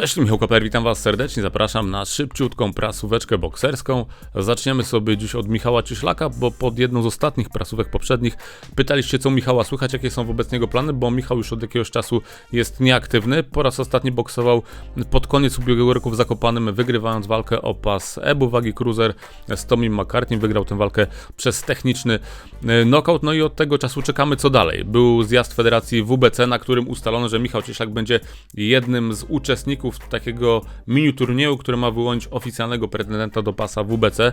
Cześć, Michał Koper, witam Was serdecznie, zapraszam na szybciutką prasóweczkę bokserską. Zaczniemy sobie dziś od Michała Cieślaka, bo pod jedną z ostatnich prasówek poprzednich pytaliście, co Michała słychać, jakie są wobec niego plany, bo Michał już od jakiegoś czasu jest nieaktywny. Po raz ostatni boksował pod koniec ubiegłego roku w Zakopanym, wygrywając walkę o pas Ebu wagi cruiser z Tommy McCartney. Wygrał tę walkę przez techniczny e, knockout, no i od tego czasu czekamy, co dalej. Był zjazd Federacji WBC, na którym ustalono, że Michał Cieślak będzie jednym z uczestników takiego mini turnieju, który ma wyłonić oficjalnego pretendenta do pasa WBC.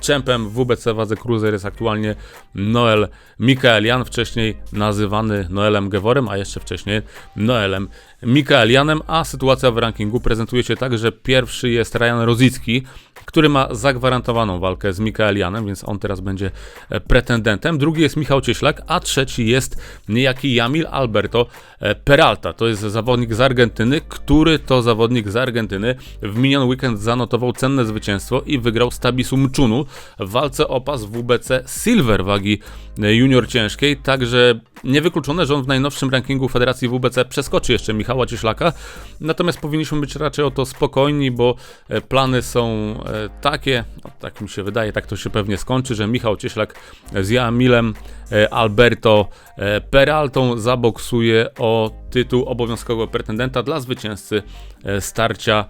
Czempem WBC wadze cruiser jest aktualnie Noel Mikaelian, wcześniej nazywany Noelem Geworem, a jeszcze wcześniej Noelem Mikaelianem, a sytuacja w rankingu prezentuje się tak, że pierwszy jest Ryan Rozicki, który ma zagwarantowaną walkę z Mikaelianem, więc on teraz będzie e, pretendentem. Drugi jest Michał Cieślak, a trzeci jest niejaki Jamil Alberto e, Peralta. To jest zawodnik z Argentyny, który to zawodnik z Argentyny w miniony weekend zanotował cenne zwycięstwo i wygrał z Tabisu Mczunu w walce o pas WBC Silver wagi e, junior ciężkiej, także niewykluczone, że on w najnowszym rankingu Federacji WBC przeskoczy jeszcze Michała Cieślaka, natomiast powinniśmy być raczej o to spokojni, bo plany są takie, no, tak mi się wydaje, tak to się pewnie skończy, że Michał Cieślak z Jamilem e, Alberto e, Peraltą zaboksuje o tytuł obowiązkowego pretendenta dla zwycięzcy e, starcia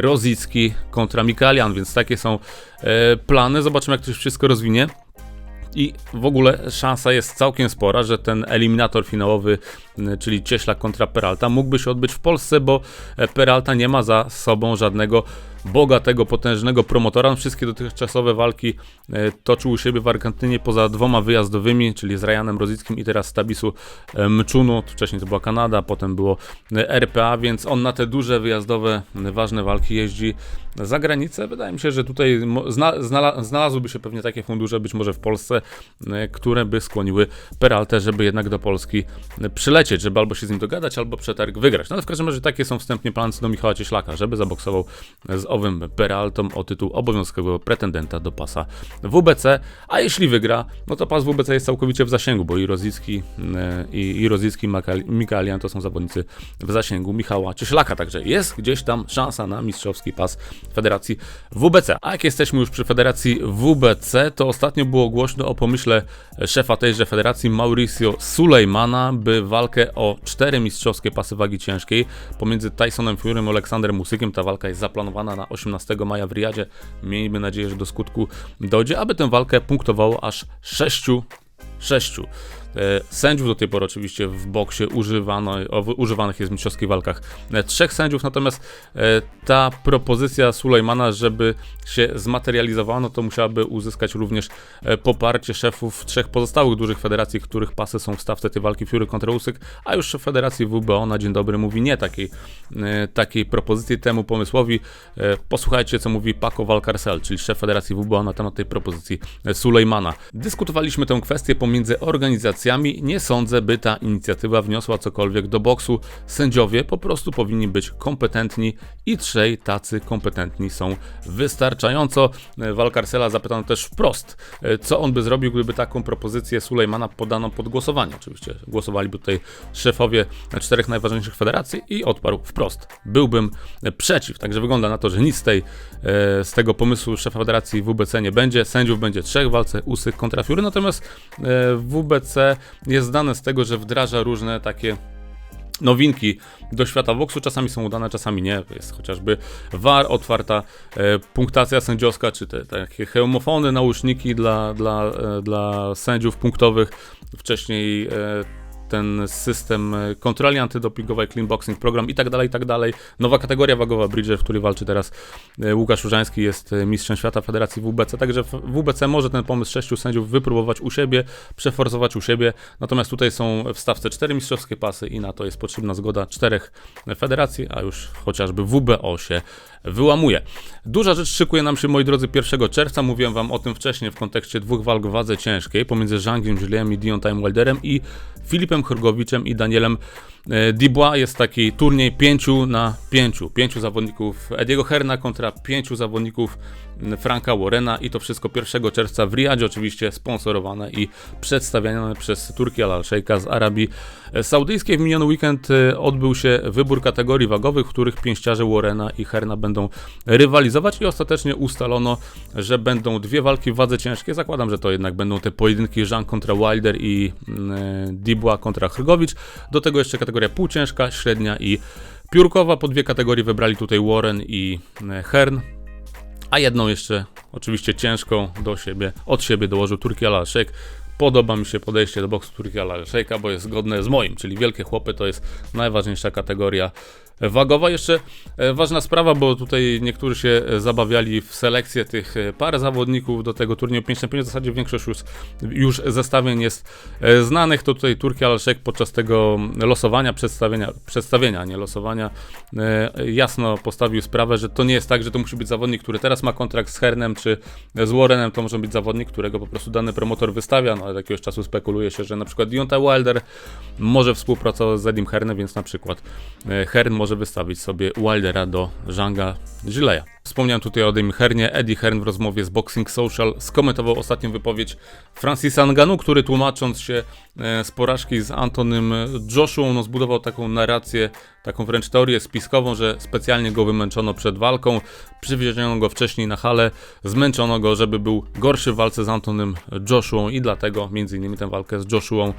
Rozicki kontra Mikalian, więc takie są plany. Zobaczymy, jak to się wszystko rozwinie. I w ogóle szansa jest całkiem spora, że ten eliminator finałowy, czyli Cieślak kontra Peralta, mógłby się odbyć w Polsce, bo Peralta nie ma za sobą żadnego bogatego, potężnego promotora. Wszystkie dotychczasowe walki e, toczył u siebie w Argentynie poza dwoma wyjazdowymi, czyli z Ryanem Rozickim i teraz z Tabisu e, Mczunu. Wcześniej to była Kanada, potem było e, RPA, więc on na te duże wyjazdowe, ważne walki jeździ za granicę. Wydaje mi się, że tutaj znalazłyby się pewnie takie fundusze, być może w Polsce, które by skłoniły Peraltę, żeby jednak do Polski przylecieć, żeby albo się z nim dogadać, albo przetarg wygrać. No ale w każdym razie takie są wstępnie plany do Michała Cieślaka, żeby zaboksował z owym Peraltą o tytuł obowiązkowego pretendenta do pasa WBC, a jeśli wygra, no to pas WBC jest całkowicie w zasięgu, bo i Rozicki e, i, i Mikalian to są zawodnicy w zasięgu Michała Cieślaka, także jest gdzieś tam szansa na mistrzowski pas Federacji WBC. A jak jesteśmy już przy Federacji WBC, to ostatnio było głośno o pomyśle szefa tejże federacji Mauricio Sulejmana, by walkę o cztery mistrzowskie pasy wagi ciężkiej pomiędzy Tysonem Furym a Aleksanderem Musykiem, ta walka jest zaplanowana na na 18 maja w Riyadzie. Miejmy nadzieję, że do skutku dojdzie, aby tę walkę punktowało aż 6 sześciu. E, sędziów do tej pory oczywiście w boksie używano, używanych jest w mistrzowskich walkach e, trzech sędziów, natomiast e, ta propozycja Sulejmana, żeby się zmaterializowano, to musiałaby uzyskać również poparcie szefów trzech pozostałych dużych federacji, których pasy są w stawce tej walki Fury kontra Usyk, a już szef federacji WBO na dzień dobry mówi nie takiej, takiej propozycji temu pomysłowi. Posłuchajcie, co mówi Paco Valcarcel, czyli szef federacji WBO na temat tej propozycji Sulejmana. Dyskutowaliśmy tę kwestię pomiędzy organizacjami nie sądzę, by ta inicjatywa wniosła cokolwiek do boksu. Sędziowie po prostu powinni być kompetentni i trzej tacy kompetentni są wystarczająco. Walkarsela zapytano też wprost, co on by zrobił, gdyby taką propozycję Sulejmana podano pod głosowanie. Oczywiście głosowaliby tutaj szefowie czterech najważniejszych federacji i odparł wprost. Byłbym przeciw. Także wygląda na to, że nic z, tej, z tego pomysłu szefa federacji WBC nie będzie. Sędziów będzie trzech w walce Usyk kontra Fury, natomiast WBC jest znane z tego, że wdraża różne takie nowinki do świata boksu. Czasami są udane, czasami nie. Jest chociażby VAR, otwarta e, punktacja sędziowska, czy te takie hełmofony, nauczniki dla, dla, e, dla sędziów punktowych. Wcześniej e, ten system e, kontroli antydopingowej, clean boxing program i tak dalej, i tak dalej. Nowa kategoria wagowa Bridger, w której walczy teraz e, Łukasz Urzański, jest e, mistrzem świata Federacji WBC, także WBC może ten pomysł sześciu sędziów wypróbować u siebie, przeforsować u siebie, natomiast tutaj są w stawce cztery mistrzowskie pasy i na to jest potrzebna zgoda czterech federacji, a już chociażby WBO się wyłamuje. Duża rzecz szykuje nam się, moi drodzy, 1 czerwca. Mówiłem wam o tym wcześniej w kontekście dwóch walk w wadze ciężkiej pomiędzy Zhangiem Juliem i Dion Time Wilderem i Filipem Horgowiczem i Danielem E, Dubois jest taki turniej 5 na 5. Pięciu zawodników Ediego Herna kontra pięciu zawodników Franka Warrena i to wszystko 1 czerwca w Riyadzie, oczywiście sponsorowane i przedstawiane przez Turki Al Sheikha z Arabii Saudyjskiej. W miniony weekend e, odbył się wybór kategorii wagowych, w których pięściarze Warrena i Herna będą rywalizować i ostatecznie ustalono, że będą dwie walki w wadze ciężkiej. Zakładam, że to jednak będą te pojedynki Jean kontra Wilder i e, Dubois kontra Hrgovic. Do tego jeszcze kategoria półciężka, średnia i piórkowa. Po dwie kategorie wybrali tutaj Warren i e, Hern a jedną jeszcze oczywiście ciężką do siebie, od siebie dołożył Turki al Sheikh. Podoba mi się podejście do boksu Turki al Sheikha, bo jest zgodne z moim, czyli wielkie chłopy to jest najważniejsza kategoria wagowa. Jeszcze e, ważna sprawa, bo tutaj niektórzy się e, zabawiali w selekcję tych e, par zawodników do tego turnieju 5 na 5. W zasadzie większość już, już zestawień jest znanych. To tutaj Turki Alszek podczas tego losowania, przedstawienia, przedstawienia, nie losowania, jasno postawił sprawę, że to nie jest tak, że to musi być zawodnik, który teraz ma kontrakt z Hernem czy z Warrenem, to może być zawodnik, którego po prostu dany promotor wystawia. No, od jakiegoś czasu spekuluje się, że na przykład Deontay Wilder może współpracować z Edim Hernem, więc na przykład Hern może wystawić sobie Wildera do Zhanga Gileya. Wspomniałem tutaj o Edim Hernie. Eddie Hearn w rozmowie z Boxing Social skomentował ostatnią wypowiedź Francisa Nganu, który tłumacząc się e, z porażki z Antonym Joshua, no zbudował taką narrację, taką wręcz teorię spiskową, że specjalnie go wymęczono przed walką, przywieziono go wcześniej na halę, zmęczono go, żeby był gorszy w walce z Antonym Joshua i dlatego między innymi tę walkę z Joshua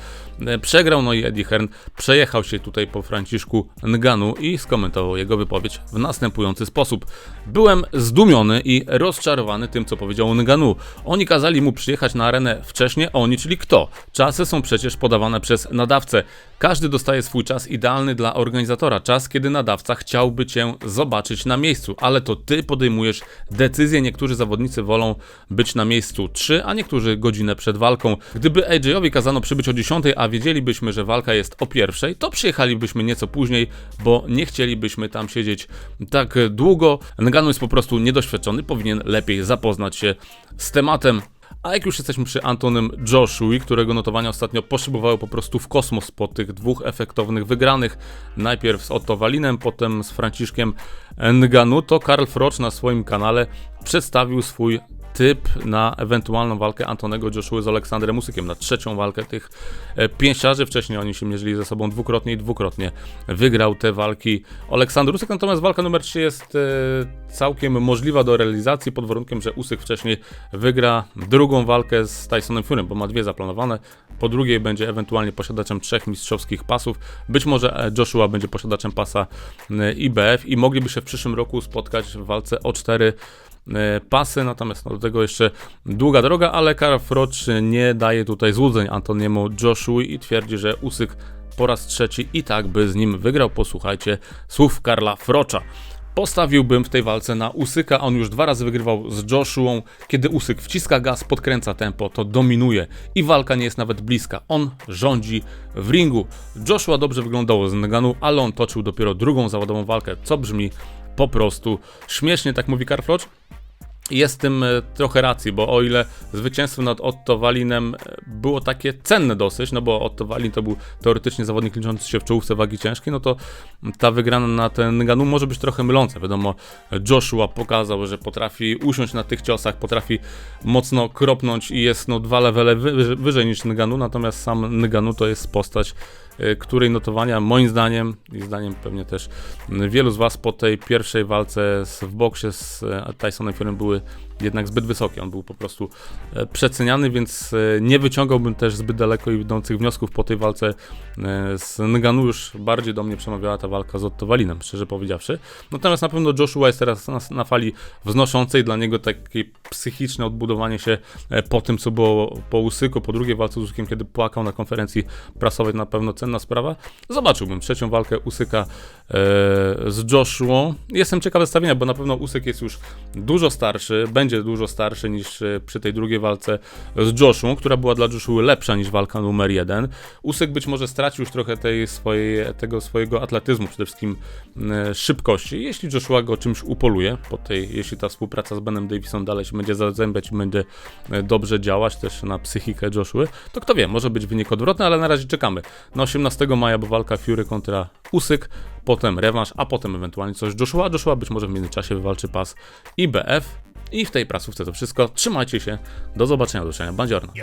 e, przegrał. No i Eddie Hearn przejechał się tutaj po Franciszku Nganu i skomentował jego wypowiedź w następujący sposób. Byłem zdumiony i rozczarowany tym, co powiedział Nganu. Oni kazali mu przyjechać na arenę wcześniej, oni, czyli kto? Czasy są przecież podawane przez nadawcę. Każdy dostaje swój czas idealny dla organizatora, czas, kiedy nadawca chciałby cię zobaczyć na miejscu, ale to ty podejmujesz decyzję. Niektórzy zawodnicy wolą być na miejscu 3, a niektórzy godzinę przed walką. Gdyby AJ-owi kazano przybyć o 10, a wiedzielibyśmy, że walka jest o pierwszej, to przyjechalibyśmy nieco później, bo nie chcielibyśmy tam siedzieć tak długo. Nganu jest po prostu niedoświadczony, powinien lepiej zapoznać się z tematem. A jak już jesteśmy przy Antonym Joshua, którego notowania ostatnio poszybowały po prostu w kosmos po tych dwóch efektownych wygranych, najpierw z Otto Walinem, potem z Franciszkiem Nganu, to Karl Froch na swoim kanale przedstawił swój typ na ewentualną walkę Antonego Joshua z Aleksandrem Musykiem, na trzecią walkę tych e, pięściarzy. Wcześniej oni się mierzyli ze sobą dwukrotnie i dwukrotnie wygrał te walki Aleksander Usyk, natomiast walka numer 3 jest e, całkiem możliwa do realizacji pod warunkiem, że Usyk wcześniej wygra drugą walkę z Tysonem Furym, bo ma dwie zaplanowane. Po drugiej będzie ewentualnie posiadaczem trzech mistrzowskich pasów. Być może e, Joshua będzie posiadaczem pasa IBF i mogliby się w przyszłym roku spotkać w walce o cztery pasy, natomiast no, do tego jeszcze długa droga, ale Karl Froch nie daje tutaj złudzeń Antoniemu Joshua i twierdzi, że Usyk po raz trzeci i tak by z nim wygrał. Posłuchajcie słów Karla Frocza. Postawiłbym w tej walce na Usyka, on już dwa razy wygrywał z Joshua. Kiedy Usyk wciska gaz, podkręca tempo, to dominuje i walka nie jest nawet bliska. On rządzi w ringu. Joshua dobrze wyglądało z Neganu, ale on toczył dopiero drugą zawodową walkę, co brzmi po prostu śmiesznie, tak mówi Karl Froch. Jest tym e, trochę racji, bo o ile zwycięstwo nad Otto Walinem e, było takie cenne dosyć, no bo Otto Walin to był teoretycznie zawodnik liczący się w czołówce wagi ciężkiej, no to ta wygrana na ten Ganu może być trochę myląca. Wiadomo, Joshua pokazał, że potrafi usiąść na tych ciosach, potrafi mocno kropnąć i jest no dwa levele wyżej niż Nganu, natomiast sam Nganu to jest postać której notowania moim zdaniem i zdaniem pewnie też wielu z Was po tej pierwszej walce w boksie z e, Tysonem Furym były jednak zbyt wysoki. On był po prostu e, przeceniany, więc e, nie wyciągałbym też zbyt daleko idących wniosków po tej walce e, z Nganu. Już bardziej do mnie przemawiała ta walka z Otto Walinem, szczerze powiedziawszy. Natomiast na pewno Joshua jest teraz na, fali wznoszącej. Dla niego takie psychiczne odbudowanie się po tym, co było po Usyku, po drugiej walce z Usykiem, kiedy płakał na konferencji prasowej, na pewno cenna sprawa. Zobaczyłbym trzecią walkę Usyka z Joshua. Jestem ciekaw zestawienia, bo na pewno Usyk jest już dużo starszy, będzie dużo starszy niż e, przy tej drugiej walce z Joshua, która była dla Joshua lepsza niż walka numer jeden. Usyk być może stracił już trochę tej swojej, tego swojego atletyzmu, przede wszystkim e, szybkości. Jeśli Joshua go czymś upoluje, po tej, jeśli ta współpraca z Benem Davisem dalej się będzie zazębiać i będzie e, dobrze działać też na psychikę Joshua, to kto wie, może być wynik odwrotny, ale na razie czekamy. Na 18 maja, bo walka Fury kontra Usyk, potem rewanż, a potem ewentualnie coś Joshua. Joshua być może w międzyczasie wywalczy pas IBF i w tej prasówce to wszystko. Trzymajcie się. Do zobaczenia, do usłyszenia. Bandziorna.